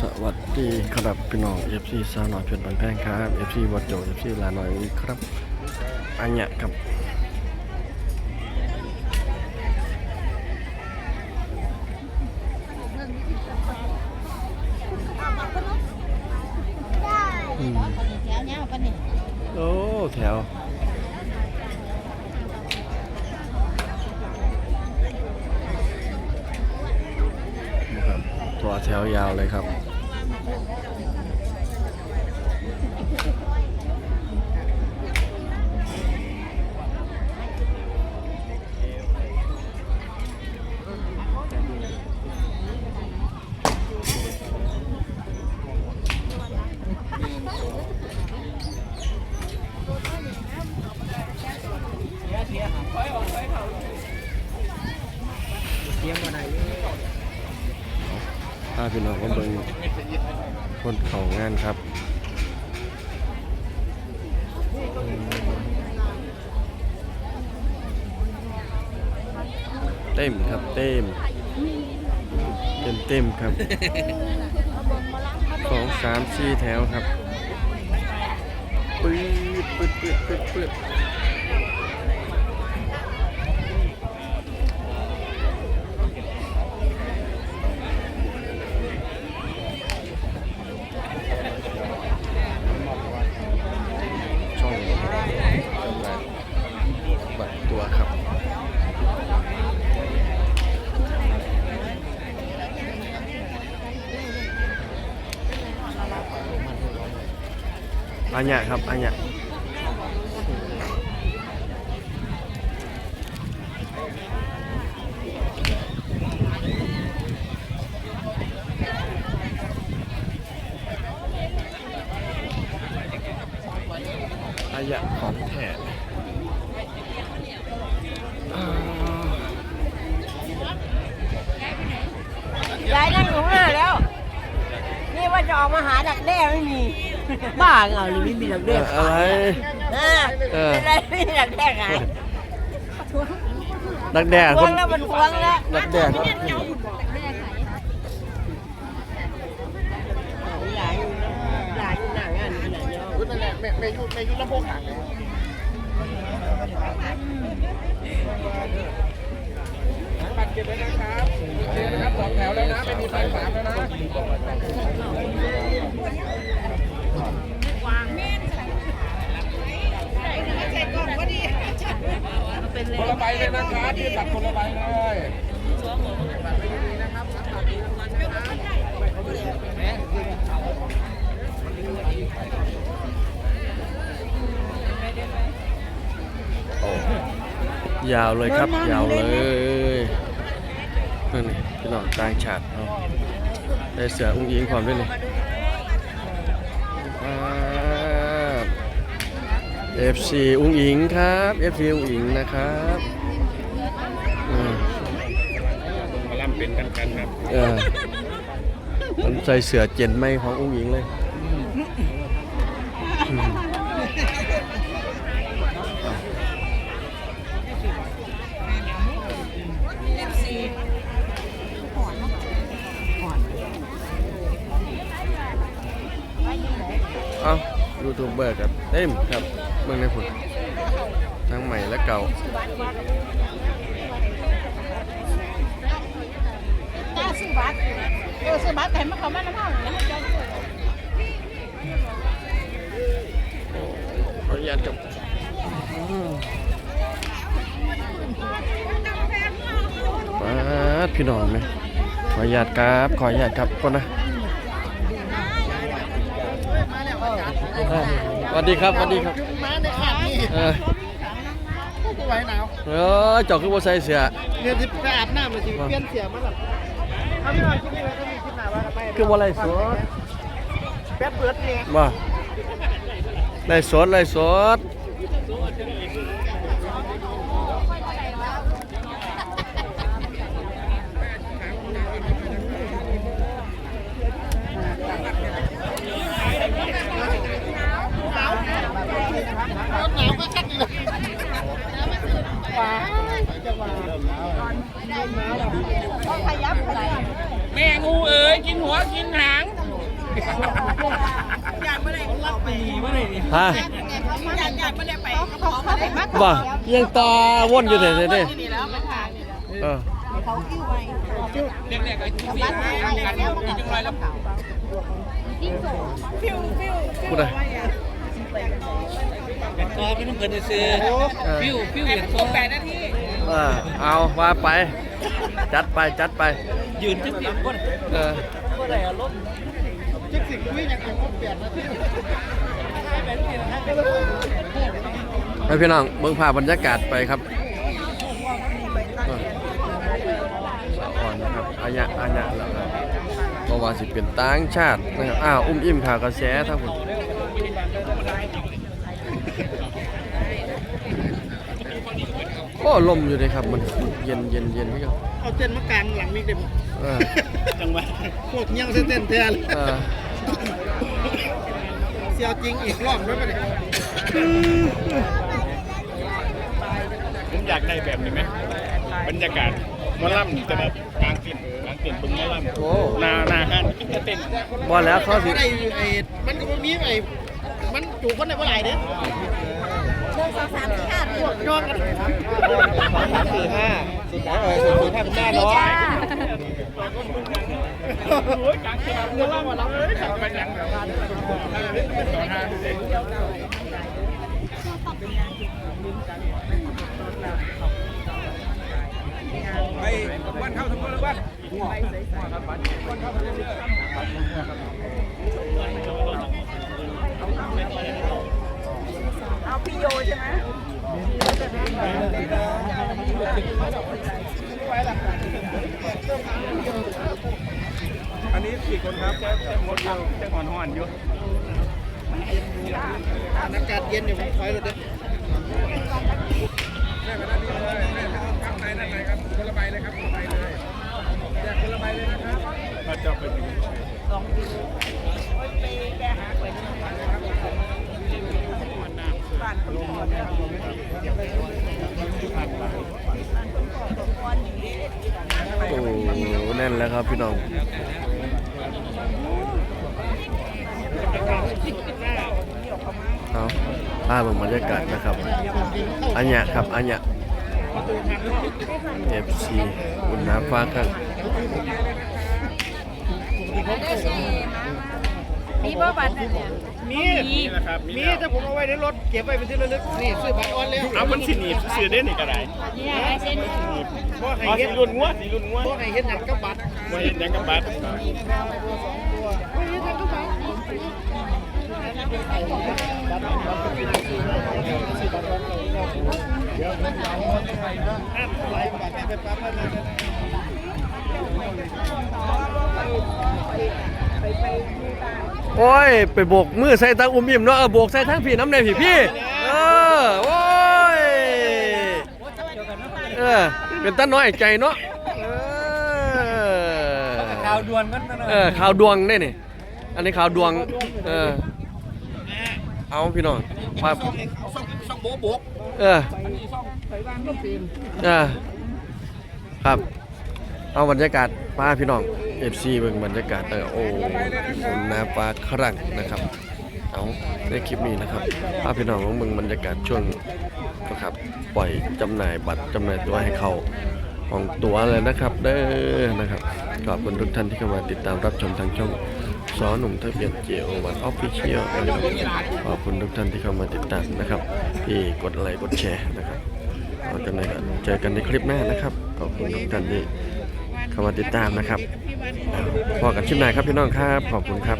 สวัสดีครับพี่น้อง FC สาวน้อยเพียนบันแพงครับ FC วัดโจ FC ลาน้อยครับอันเนี้ยครับอืมแถวเนี้ยปะนี่โอ้แถวนะครับตัวแถวยาวเลยครับ พาพี่น้องมาเบิ่งคนเขางานครับเต็มครับเต็มเต็มเต็มครับสองสามสี่แถวครับปื๊ดปื๊ดปื๊ดปืดปืดช่องจำหน่ายบัตรตัวครับ อันเนี้ยครับอันเนี้ยอันเนี้ยของแท้อ่ายายนั่งอยู่ข้างหน้าแล้ว นี่ว่าจะออกมาหาดักแด้ไม่มี บ้าเงาหรือไม่มีดักเอ่แด้ออะไร เออเออ เป็นไรไม่มีดักแด้ไงดักแด่พควนงแล้วมันพวงแล้วดักแด่ครับหลายอยู่นะหลายอยู่หน้างานนี่แหละเนาะนั่นแหละแม่แม่ยุแม่ยุลำโพงหางเลยบัตรเก็บไว้นะครับโอเคนะครับสองแถวแล้วนะ ไม่มีไฟสามแล้วนะ เป็นเลขคนละใบเลยนะครับยืนบัตรคนละใบเลยโอ้ยาวเลยครับ ยาวเลยนั่นนี่พี่น้องต่างชาติเอาะได้เสืออุ้งยิงความด้วยเอฟ ซีอุ้งอิงครับเอฟซีอุ้งอิงนะครับอืมมาล่ำเป็นกันกันครับเออมันใส่เสือเจนไม่ของอุ้งอิงเลยอืมเอ้า ยูทูบเบอร์ครับเต็มครับเมืองในผุนทั้งใหม่และเก่ากล้าซื้อบัตรเออซื้อบัตรแต่มาเขามาน้ำเผาอย่างนี้เจ้าขออนุญาตครับป้าดพี่น้องไหมขออนุญาตครับ ขออนุญาตครับคนนะ เออสวัสดีครับสวัสดีครับมาในขาดนี่เออผู้ไหวหนาวเออเจอกขึ้นมาใส่เสือเดี๋ยวจะไปอาบน้ำเลยสิเปลี่ยนเสียมาหรอเอาพี่หน่อยคิดนี่ไว้ก็มีคิดหนาว่าไปคือว่าไรสดแป๊บเบิร์ดเนี่ยบ่ไรสดไรสด แม่งูเอ๋ยกินหัวกินหางอยากไม่ได้รับไปไม่ได้ฮะอยากอยากไม่ได้ไปขอมาไปมากว่ยังตาว่นอยู่เลยเนี่ยเออเขาคิ้วไปเด็กๆไอ้ที่สี่กักันอยู่จัไรแล้วฟิวฟิวฟิวกูได้เป็นกอเป็นเพื่ซื้อฟิวฟิวเด็กโตแปดนาที เออเอาว่าไป จัดไปจัดไป ยืนจังสิบคนเออจังสิบวิ่งอย่างคนเปลี่ยนนะที่ให้พี่น้องเบิ่งภาพบรรยากาศไปครับเออสะอ่อนนะครับอาญะอาญะแล้วครับเพราะว่าสิเป็นต่างชาตินะครับอ้าวอุ้มอิ่มข่าวกระแสทั้งหมด โอ้ลมอยู่เลยครับมันเย็นเย็นเย็นพี่ครับเอาเต้นมากลางหลังมิกเด็มเออจังหวะพวกเงี้ยวเต้นแทนเออเสียวจริงอีกรอบด้วยป่ะเนี่ยผมอยากได้แบบนี้ไหมบรรยากาศหมอลำจะแบบกลางเต็นท์กลางเต็นท์บึงหมอลำโอ้หนาหนาห้านจะเต้นบอลแล้วเขาสิไอ้ไอ้มันก็มีไอ้มันจูบคนในเมื่อไหร่เนี่ยหนึ่ง สองสามสี่ห้าพวกย้อนกันสามสี่ห้าสุดท้ายเออสุดท้ายเป็นหน้าน้อยโอ้ยกลางเต็นท์หมอลำหมอลำเลยขับไปยังแบบต่อห้าเด็กไปวันเข้าทั้งหมดเลยวันเอา พี่โยใช่ไหมอันนี้สี่คนครับแค่แค่หมดอยู่แค่หอนหอนอยู่อากาศเย็นอยู่ผมถอยรถเด้แม่มาด้านนี้เลยแม่ข้างในด้านในครับคนละใบเลยครับคนละใบเลยแจกคนละใบเลยนะครับมาจับไปถึง โอ้แน่นแล้วครับพี่น้องเอาภาพบรรยากาศนะครับ อันเนี้ยครับ อันเนี้ย FC อุณน้ำฟ้าข้าง มีบ่บัตรเนี่ยมีนี่นะครับมีมีแล้วถ้าผมเอาไว้ในรถเก็บไว้เป็นที่ระลึกนี่ซื้อบัตรออนแล้วเอามันสิหนีบซื้อได้นี่ก็ได้เนี่ยไอเซนเพราะให้อ๋อเฮ็สีดรุ่นงัวสีรุ่นงัวเพราะให้เฮ็ดหนังกับบัตรบ่เห็นยังกับบัตรหลายบัตรไปปั๊บแล้วนะ โอ้ย ไปโบกมือใส่ทางอุ้มอิ่มเนาะเออโบกใส่ทางพี่น้ำในพี่พี่เออโอ้ยเออเป็นตาน้อยใจเนาะเออข่าวดวนกันเออข่าวดวงได้นี่อันนี้ข่าวดวงเออเอาพี่น้องมาซ่องโบโบกเออเออครับ เอาบรรยากาศป้าพี่น้อง FC เบิ่งบรรยากาศเออโอ้คนหน้าปลาครั่งนะครับ เอาในคลิปนี้นะครับพาพี่น้องของเบิ่งบรรยากาศช่วงนะครับปล่อยจำหน่ายบัตรจำหน่ายตัวให้เขาของตัวเลยนะครับ เด้อนะครับขอบคุณทุกท่านที่เข้ามาติดตามรับชมทางช่องสอหนุ่มทะเบียนเจียววันออฟฟิเชียลนะครับขอบคุณทุกท่านที่เข้ามาติดตามนะครับ ที่กดไลค์กดแชร์นะครับเอากันเลยครับเจอกันในคลิปหน้านะครับขอบคุณทุกท่านที่ ข้ามาติดตามนะครับพอกันชิมหน้าครับพี่น้องครับ ขอบคุณครับ